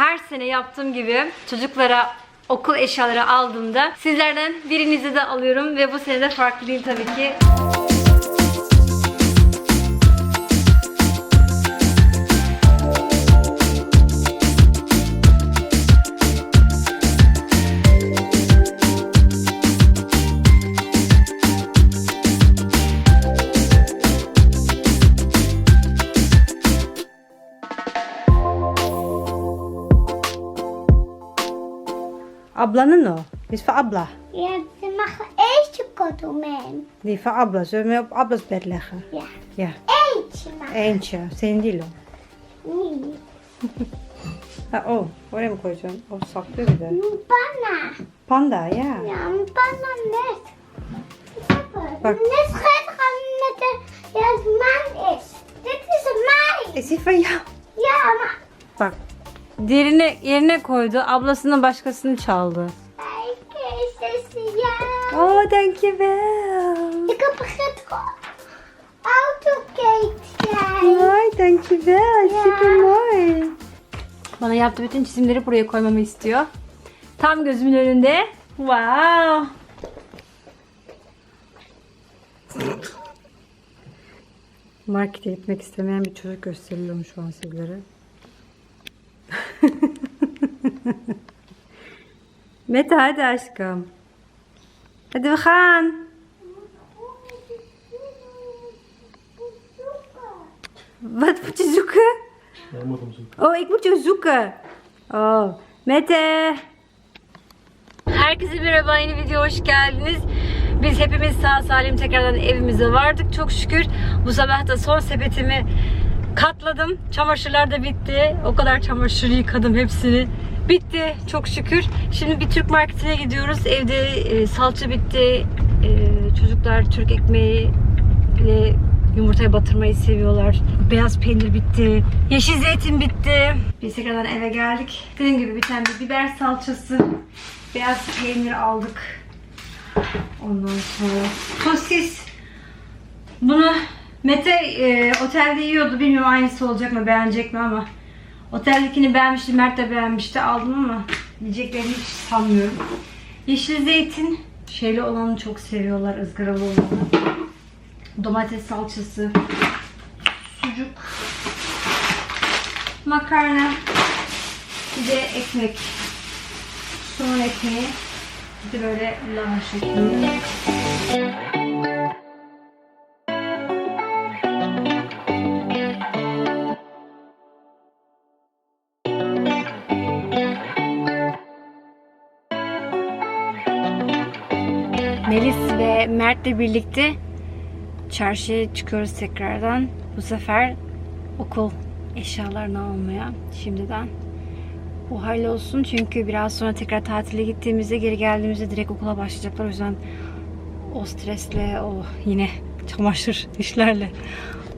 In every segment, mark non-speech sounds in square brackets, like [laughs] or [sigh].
her sene yaptığım gibi çocuklara okul eşyaları aldığımda sizlerden birinizi de alıyorum ve bu sene de farklı değil tabii ki. Ablanın o. Is voor abla. Ja, ze mag eentje kopen om hem. Die van abla. Zullen we op ablas bed leggen? Ja. Ja. Eentje mag. Eentje. Senin değil o. Nee. Ha o. Oraya mı koyacağım? O saklıyor bir de. Een panna. Panda ya. Ja, een panna net. Bak. Net schattig met de ja, het man is. Dit is een mij. E Sifa ya. Ja, maar Bak. Diğerini yerine koydu. Ablasının başkasını çaldı. kijk eens, dit is ja. Oh, dankjewel. Ik heb een autocake. Ay, dankjewel. Ja. Super mooi. Bana yaptığı bütün çizimleri buraya koymamı istiyor. Tam gözümün önünde. Wow. Markete gitmek istemeyen bir çocuk gösteriliyorum şu an sizlere. [laughs] Mete hadi aşkım. Hadi we gaan. Wat moet je zoeken? Jij moet hem zoeken. Oh, ik moet je zoeken. Oh, Mete. Herkese merhaba yeni video hoş geldiniz. Biz hepimiz sağ salim tekrardan evimize vardık çok şükür. Bu sabah da son sepetimi katladım. Çamaşırlar da bitti. O kadar çamaşır yıkadım hepsini. Bitti çok şükür. Şimdi bir Türk marketine gidiyoruz. Evde e, salça bitti. E, çocuklar Türk ekmeği ile yumurtaya batırmayı seviyorlar. Beyaz peynir bitti. Yeşil zeytin bitti. Biz tekrardan eve geldik. Dediğim gibi bir tane biber salçası, beyaz peynir aldık. Ondan sonra sosis. Bunu Mete e, otelde yiyordu. Bilmiyorum aynısı olacak mı, beğenecek mi ama. Oteldekini beğenmişti, Mert de beğenmişti. Aldım ama yiyeceklerini hiç sanmıyorum. Yeşil zeytin. Şeyli olanı çok seviyorlar, ızgaralı olanı. Domates salçası. Sucuk. Makarna. Bir de ekmek. Soğan ekmeği. Bir de böyle lavaş ekmeği. Mert'le birlikte çarşıya çıkıyoruz tekrardan. Bu sefer okul eşyalarını almaya şimdiden. Bu hallolsun çünkü biraz sonra tekrar tatile gittiğimizde geri geldiğimizde direkt okula başlayacaklar. O yüzden o stresle o yine çamaşır [laughs] işlerle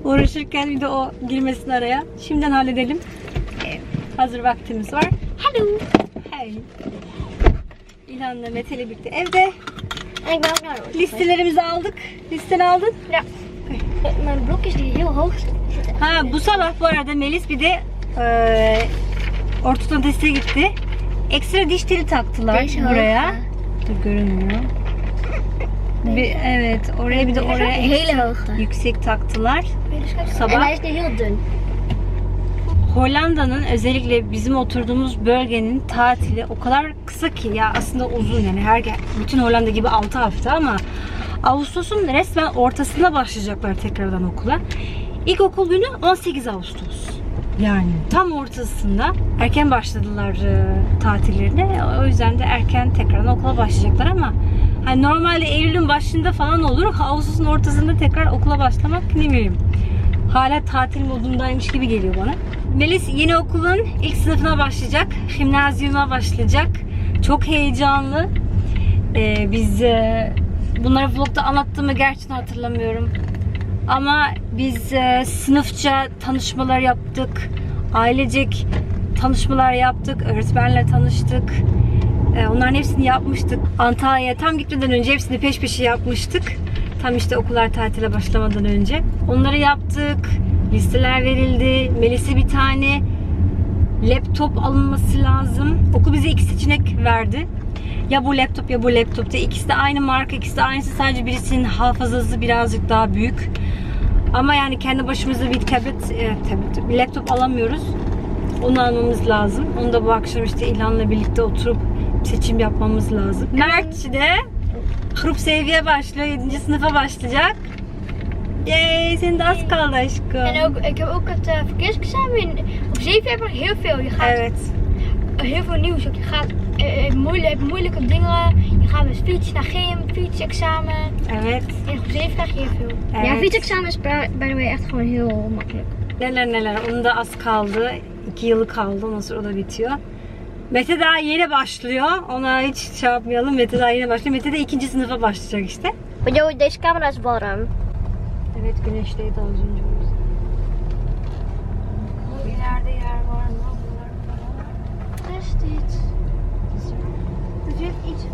uğraşırken bir de o girmesin araya. Şimdiden halledelim. Ee, Hazır vaktimiz var. Hello. Hey. İlhan'la Mete'yle birlikte evde. Listelerimizi aldık. Listeni aldın. Mijn blokjes die heel hoog zitten. Ha bu sabah bu arada Melis bir de e, ortodontiste gitti. Ekstra diş teli taktılar Deze buraya. hoogte. Dur görünmüyor. Bir, evet oraya bir de is oraya hele hoogte. yüksek taktılar. Sabah. En hij is nu heel dun. Hollanda'nın özellikle bizim oturduğumuz bölgenin tatili o kadar kısa ki ya aslında uzun yani her bütün Hollanda gibi 6 hafta ama Ağustos'un resmen ortasında başlayacaklar tekrardan okula. İlk okul günü 18 Ağustos. Yani tam ortasında erken başladılar e, tatillerine. O yüzden de erken tekrardan okula başlayacaklar ama hani normalde Eylül'ün başında falan olur. Ağustos'un ortasında tekrar okula başlamak ne bileyim hala tatil modundaymış gibi geliyor bana. Melis yeni okulun ilk sınıfına başlayacak. Gimnazyuma başlayacak. Çok heyecanlı. Ee, biz e, bunları vlogda anlattığımı gerçekten hatırlamıyorum. Ama biz e, sınıfça tanışmalar yaptık. Ailecek tanışmalar yaptık. Öğretmenle tanıştık. E, onların hepsini yapmıştık. Antalya'ya tam gitmeden önce hepsini peş peşe yapmıştık. Tam işte okullar tatile başlamadan önce. Onları yaptık. Listeler verildi. Melis'e bir tane Laptop alınması lazım. Okul bize iki seçenek verdi. Ya bu laptop ya bu laptop diye. İkisi de aynı marka, ikisi de aynısı. Sadece birisinin hafızası birazcık daha büyük. Ama yani kendi başımıza bir tablet, e, tablet, bir laptop alamıyoruz. Onu almamız lazım. Onu da bu akşam işte İlhan'la birlikte oturup seçim yapmamız lazım. Mert de grup seviye başlıyor. 7. sınıfa başlayacak. Yay, senin de az kaldı aşkım. En ook, ik heb ook het eh, verkeersexamen. in- Op 7 heb je heel veel. Je gaat Evet. heel veel nieuws. Ook je gaat eh, eh, moeilijk, hebt moeilijke dingen. Je gaat met fiets naar gym, fietsexamen. Evet. En op 7 krijg je heel veel. Evet. Ja, fietsexamen is by the way echt gewoon heel makkelijk. Neler neler. Onun da az kaldı. 2 yılı kaldı. Ondan sonra o da bitiyor. Mete daha yeni başlıyor. Ona hiç şey yapmayalım. Mete daha yeni başlıyor. Mete de ikinci sınıfa başlayacak işte. Jo, deze camera is warm. Evet güneşteydi az önce o yüzden. İleride yer var mı? Wat is dit? Er zit iets,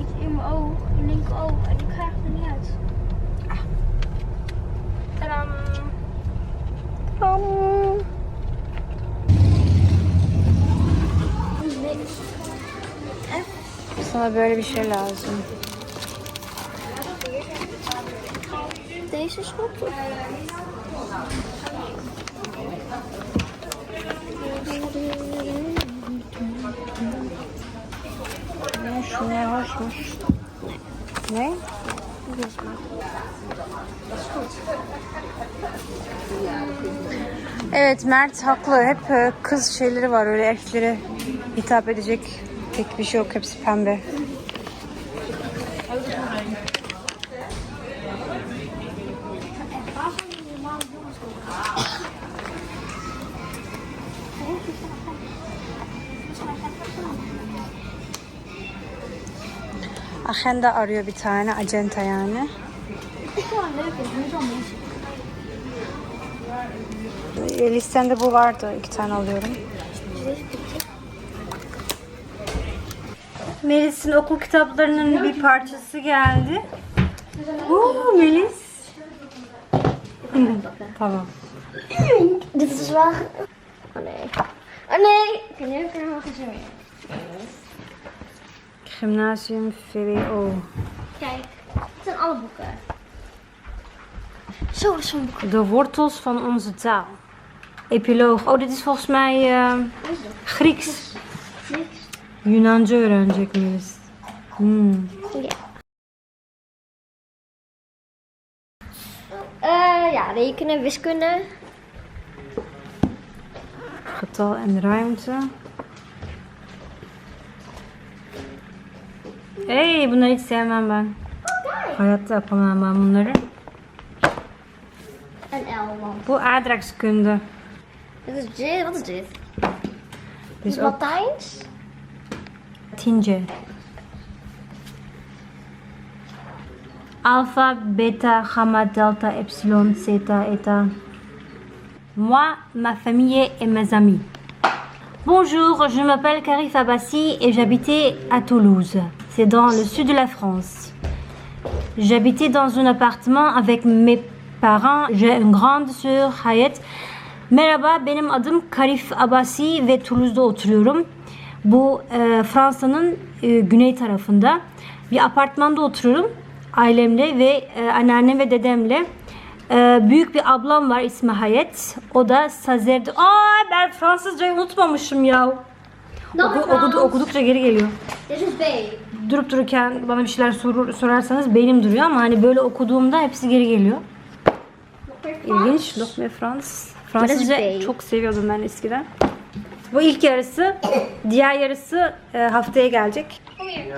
iets in mijn oog, mijn linker oog, en ik krijg het er niet uit. Tadam. Sana böyle bir şey lazım. Goed. Ne şu ne hoşmuş. Ne? Evet Mert haklı. Hep e, kız şeyleri var öyle erkeklere hitap edecek pek bir şey yok. Hepsi pembe. Agenda arıyor bir tane. Acenta yani. Listemde bu vardı. iki tane alıyorum. Melis'in okul kitaplarının bir parçası geldi. Oo Melis. [laughs] tamam. [laughs] Dit is wel. Oh nee. Oh nee! Ik heb nu helemaal gezien. Gymnasium VWO. Kijk, het zijn alle boeken. Zo is zo'n boek. De wortels van onze taal. Epiloog. Oh, dit is volgens mij eh, Grieks. Niks. Yunanca öğrenecek Melis. Hmm. Ja, rekenen, wiskunde. Getal en ruimte. Hey, bunları hiç sevmem ben. Hayatta yapamam ben bunları. En. Bu aardrijkskunde. Dit is dit. Wat is dit? Dit is Latijns? Latince. Alpha, beta, gamma, delta, epsilon, zeta, eta. Moi, ma famille et mes amis. Bonjour, je m'appelle Karif Abassi et j'habitais à Toulouse. C'est dans le sud de la France. J'habitais dans un appartement avec mes parents. J'ai une grande sœur Hayet. Merhaba, benim adım Karif Abasi ve Toulouse'da oturuyorum. Bu e, Fransa'nın e, güney tarafında bir apartmanda oturuyorum ailemle ve e, anneannem ve dedemle. E, büyük bir ablam var ismi Hayet. O da Sazer'de. Aa ben Fransızcayı unutmamışım ya. Oku, okudu- okudukça geri geliyor. Durup dururken bana bir şeyler sorur, sorarsanız beynim duruyor ama hani böyle okuduğumda hepsi geri geliyor. İlginç. Lokme Frans. Fransızca çok seviyordum ben eskiden. Bu ilk yarısı. Diğer yarısı e, haftaya gelecek.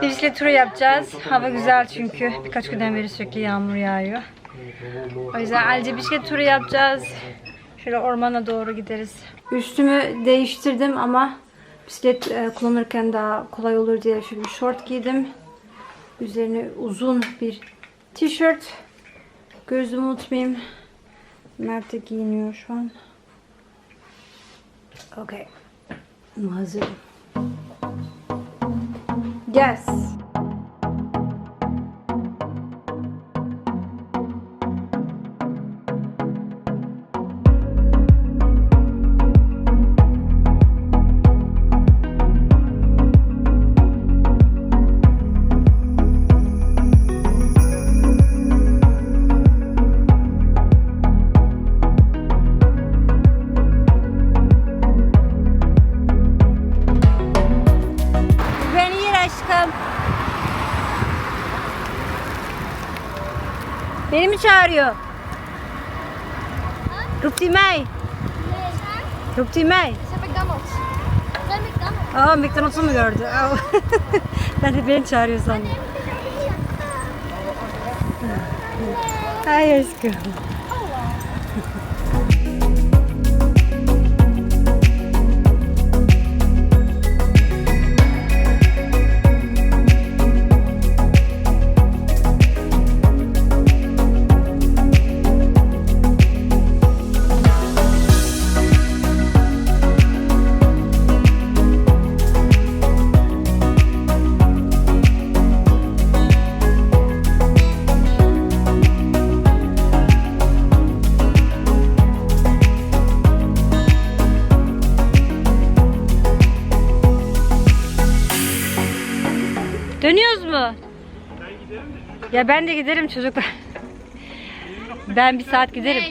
Bisiklet turu yapacağız. Hava güzel çünkü. Birkaç günden beri sürekli yağmur yağıyor. O yüzden ayrıca bisiklet turu yapacağız. Şöyle ormana doğru gideriz. Üstümü değiştirdim ama bisiklet e, kullanırken daha kolay olur diye şöyle bir short giydim. Üzerine uzun bir tişört. Gözümü unutmayayım. Mert de giyiniyor şu an. Okay. no hazır. Yes. Beni mi çağırıyor? Roept hij mij? Roept hij mij? Ze hebben McDonald's. McDonald's. Aa McDonald's'u mu gördü? Aa. [laughs] ben de beni çağırıyor sandım. Hayır aşkım. Ya ben de giderim çocuklar. Ben bir saat giderim.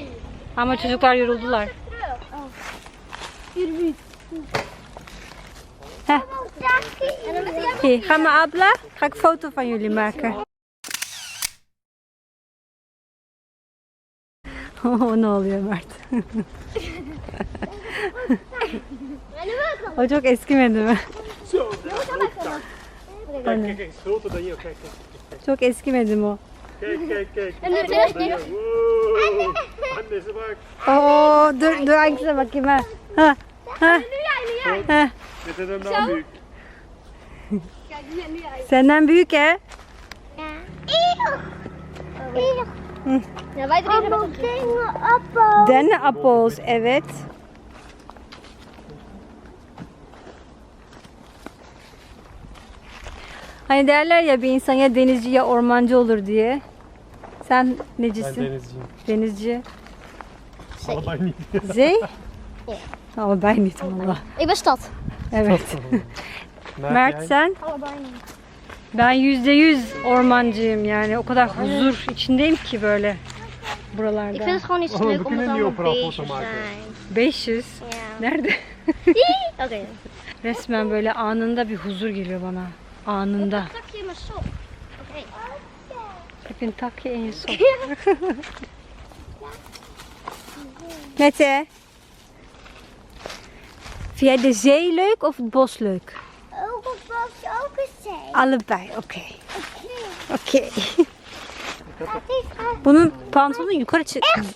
Ama çocuklar yoruldular. Heh. Hier, ga maar abla. Ga ik foto van jullie maken. Oh, ne oluyor Mert? [laughs] o çok eskimedi mi? Kijk, kijk, groter dan jou. Kijk, kijk, Çok eskimedi mi o? kijk, kijk, kijk. [laughs] En nu Groter terug dan nu. jou. Wow, handen is de bak. Oo, dur dur hangisine bakayım ha. Ha. Ha. ha. Dit is een dan büyük. Kijk, nu, nu jij. Senden büyük he. Ja. Ja, wij Hani derler ya bir insan ya denizci ya ormancı olur diye. Sen Ben necisin? denizciyim. Denizci. Zey? [laughs] Ama ben değilim valla. Ik ben stad. Evet. [laughs] Mert sen? Allebei niet. Ben yüzde yüz ormancıyım yani. O kadar huzur içindeyim ki böyle Ik buralarda. vind het gewoon niet Oh, leuk om het allemaal overal bezig foto maken. zijn. 500. Ja. Nerede? [laughs] Oké. Resmen böyle anında bir huzur geliyor bana. Anında. Pak je in mijn sok. Oké. Ik heb een takje in je sok. Mette. Vind jij de zee leuk of het bos leuk? Ook een bos, ook een zee. Allebei, oké. Oké. Het is echt Bunun pantolonu yukarı çık. vijf.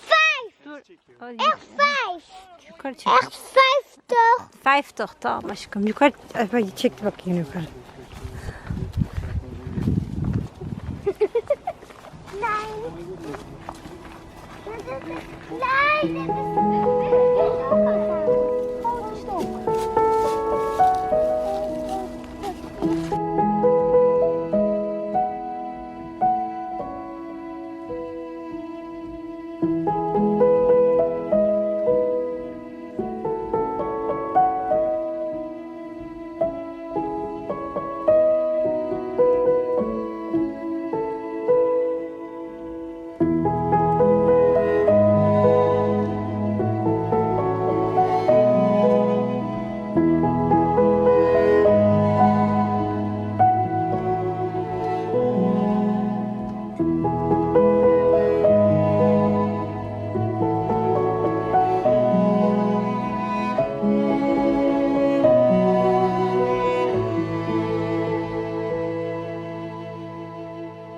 Echt vijf. Yukarı çık. Echt vijftig. 50 tamam aşkım. Yukarı Ay, çek bakayım yukarı. Dit is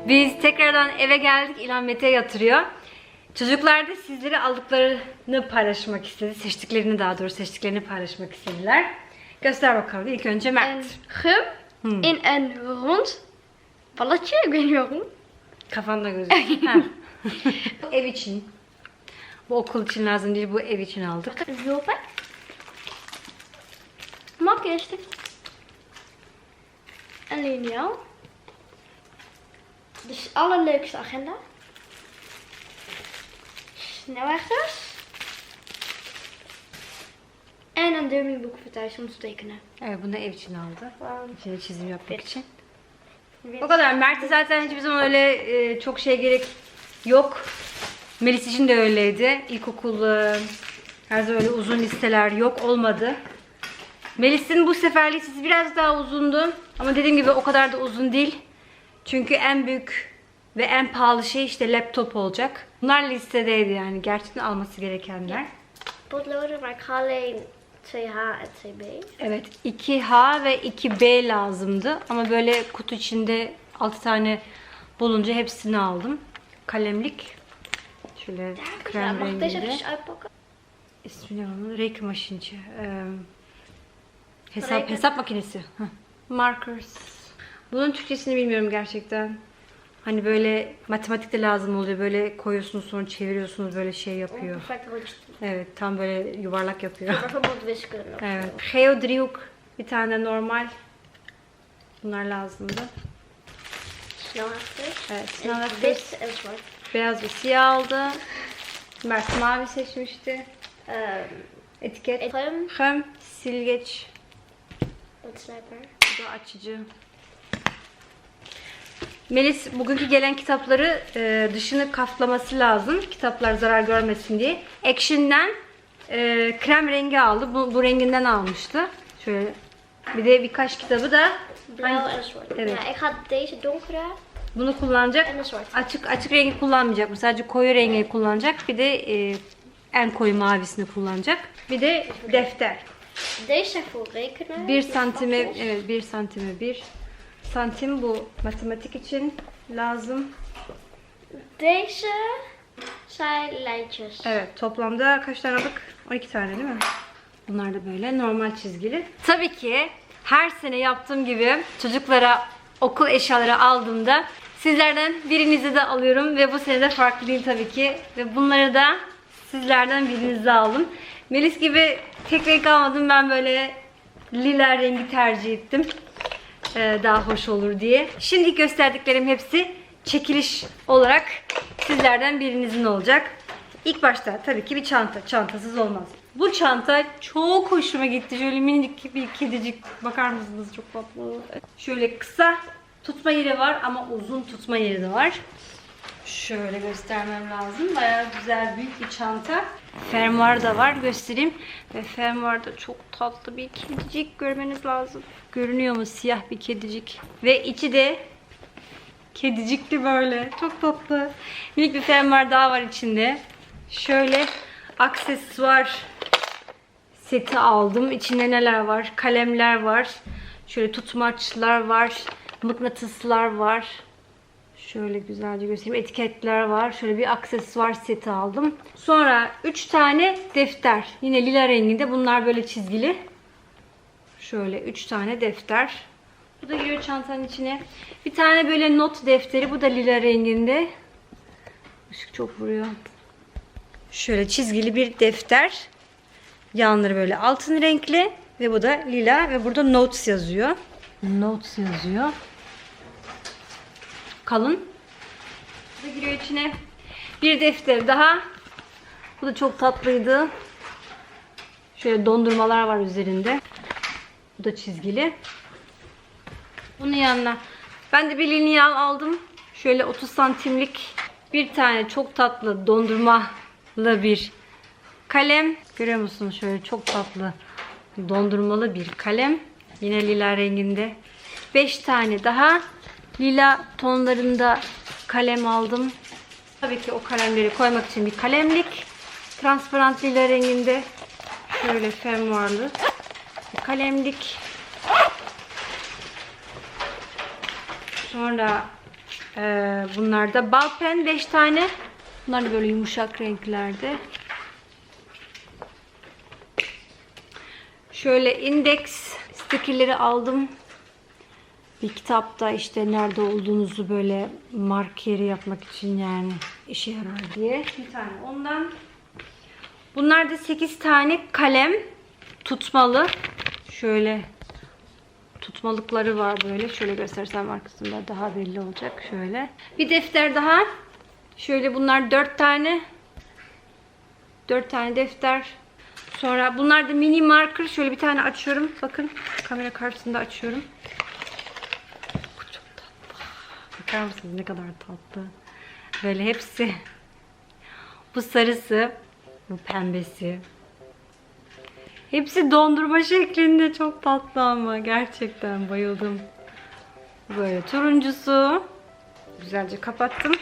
Biz tekrardan eve geldik. İlhan Mete yatırıyor. Çocuklar da sizlere aldıklarını paylaşmak istedi. Seçtiklerini daha doğrusu seçtiklerini paylaşmak istediler. Göster bakalım. İlk önce Mert. gum in een rond niet waarom. Kafanda gözüküyor. [laughs] Ev için. Bu okul için lazım değil. Bu ev için aldık. Een vulpen. Makkelijk. Een De allerleukste agenda. Snelhechters. En een dummy boek voor thuis om te tekenen. Evet bunu ev için aldı. İçine çizim yapmak için. Wit. O kadar. Mert'e zaten hiçbir zaman öyle e, çok şey gerek yok. Melis için de öyleydi. İlkokul e, her zaman öyle uzun listeler yok olmadı. Melis'in bu seferlik sesi biraz daha uzundu. Ama dediğim gibi o kadar da uzun değil. Çünkü en büyük ve en pahalı şey işte laptop olacak. Bunlar listedeydi yani. Gerçekten alması gerekenler. İk ga alleen 2H en 2B. Evet 2H ve 2B lazımdı. Ama böyle kutu içinde 6 tane bulunca hepsini aldım. Kalemlik. Şöyle krem renginde. even uitpakken? İsmi ne bunun? Reikmaşinci. Ee, hesap, hesap makinesi. Heh. Markers. Bunun Türkçesini bilmiyorum gerçekten. Hani böyle matematikte lazım oluyor. Böyle koyuyorsunuz sonra çeviriyorsunuz böyle şey yapıyor. Evet tam böyle yuvarlak yapıyor. Evet. Geodriyuk bir tane de normal. Bunlar lazımdı. Evet. Zwart. beyaz ve siyah aldı. Mert mavi seçmişti. Etiket. Hem, silgeç. Bu da açıcı. Melis bugünkü gelen kitapları e, dışını kaplaması lazım. Kitaplar zarar görmesin diye. Action'den e, krem rengi aldı. Bu, bu renginden almıştı. Şöyle. Bir de birkaç kitabı da Blauw en zwart. Evet. Ja, ik ga deze donkere bunu kullanacak. en de zwart. Açık açık rengi kullanmayacak. mı? Sadece koyu rengi kullanacak. Bir de e, en koyu mavisini kullanacak. Bir de defter. Deze zijn voor rekenen. 1 die santime, evet 1 santime 1 santim bu matematik için lazım. Deze zijn lijntjes. Evet toplamda kaç tane aldık? 12 tane değil mi? Bunlar da böyle normal çizgili. Tabii ki her sene yaptığım gibi çocuklara okul eşyaları aldığımda sizlerden birinizi de alıyorum ve bu sene de farklı değil tabii ki. Ve bunları da sizlerden birinizi aldım. Melis gibi tek renk almadım ben böyle lila rengi tercih ettim. Ee, daha hoş olur diye. Şimdi gösterdiklerim hepsi çekiliş olarak sizlerden birinizin olacak. İlk başta tabii ki bir çanta. Çantasız olmaz. Bu çanta çok hoşuma gitti. Şöyle minik bir kedicik. Bakar mısınız? Çok tatlı. Şöyle kısa tutma yeri var ama uzun tutma yeri de var. Şöyle göstermem lazım. Bayağı güzel büyük bir çanta. Fermuar da var. Göstereyim. Ve fermuarda çok tatlı bir kedicik görmeniz lazım. Görünüyor mu? Siyah bir kedicik. Ve içi de kedicikli böyle. Çok tatlı. Minik bir fermuar daha var içinde. Şöyle aksesuar seti aldım. İçinde neler var? Kalemler var. Şöyle tutmaçlar var. Mıknatıslar var. Şöyle güzelce göstereyim. Etiketler var. Şöyle bir aksesuar seti aldım. Sonra 3 tane defter. Yine lila renginde. Bunlar böyle çizgili. Şöyle 3 tane defter. Bu da giriyor çantanın içine. Bir tane böyle not defteri. Bu da lila renginde. Işık çok vuruyor. Şöyle çizgili bir defter. Yanları böyle altın renkli. Ve bu da lila. Ve burada notes yazıyor. Notes yazıyor. Kalın. Bu da giriyor içine. Bir defter daha. Bu da çok tatlıydı. Şöyle dondurmalar var üzerinde. Bu da çizgili. Bunun yanına ben de bir lineal aldım. Şöyle 30 santimlik bir tane çok tatlı dondurmalı bir kalem. Görüyor musunuz? Şöyle çok tatlı dondurmalı bir kalem. Yine lila renginde. 5 tane daha lila tonlarında kalem aldım. Tabii ki o kalemleri koymak için bir kalemlik. Transparan lila renginde. Şöyle fermuarlı bir kalemlik. Sonra e, bunlar da bal pen 5 tane. Bunlar böyle yumuşak renklerde. Şöyle indeks stickerleri aldım. Bir kitapta işte nerede olduğunuzu böyle markeri yapmak için yani işe yarar diye. Bir tane ondan. Bunlar da 8 tane kalem tutmalı. Şöyle tutmalıkları var böyle. Şöyle göstersem arkasında daha belli olacak. Şöyle. Bir defter daha. Şöyle bunlar 4 tane. 4 tane defter. Sonra bunlar da mini marker. Şöyle bir tane açıyorum. Bakın kamera karşısında açıyorum. Bu çok tatlı. Bakar mısınız ne kadar tatlı. Böyle hepsi. Bu sarısı. Bu pembesi. Hepsi dondurma şeklinde çok tatlı ama gerçekten bayıldım. Böyle turuncusu. Güzelce kapattım.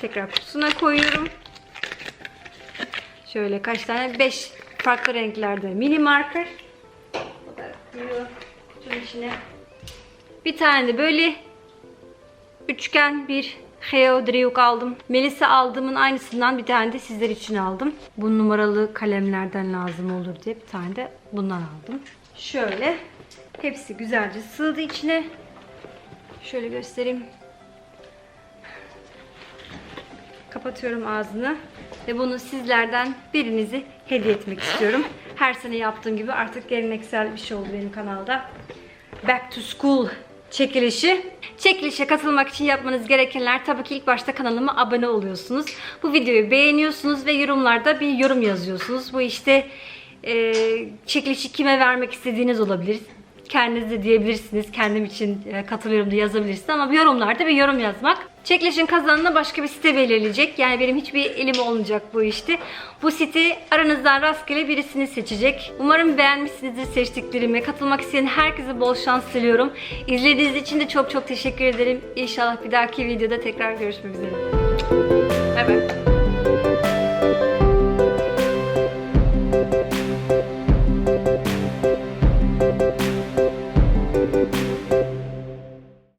Tekrar kutusuna koyuyorum. Şöyle kaç tane? 5 farklı renklerde mini marker. Bu da içine. Bir tane de böyle üçgen bir Geodriyuk aldım. Melisa aldığımın aynısından bir tane de sizler için aldım. Bu numaralı kalemlerden lazım olur diye bir tane de bundan aldım. Şöyle hepsi güzelce sığdı içine. Şöyle göstereyim. Kapatıyorum ağzını ve bunu sizlerden birinizi hediye etmek istiyorum. Her sene yaptığım gibi artık geleneksel bir şey oldu benim kanalda. Back to School çekilişi. Çekilişe katılmak için yapmanız gerekenler tabii ki ilk başta kanalıma abone oluyorsunuz. Bu videoyu beğeniyorsunuz ve yorumlarda bir yorum yazıyorsunuz. Bu işte e, çekilişi kime vermek istediğiniz olabilir. Kendiniz de diyebilirsiniz. Kendim için e, katılıyorum da yazabilirsiniz ama yorumlarda bir yorum yazmak. Çekilişin kazananına başka bir site belirleyecek. Yani benim hiçbir elim olmayacak bu işte. Bu site aranızdan rastgele birisini seçecek. Umarım beğenmişsinizdir seçtiklerimi. Katılmak isteyen herkese bol şans diliyorum. İzlediğiniz için de çok çok teşekkür ederim. İnşallah bir dahaki videoda tekrar görüşmek üzere. Bay bay.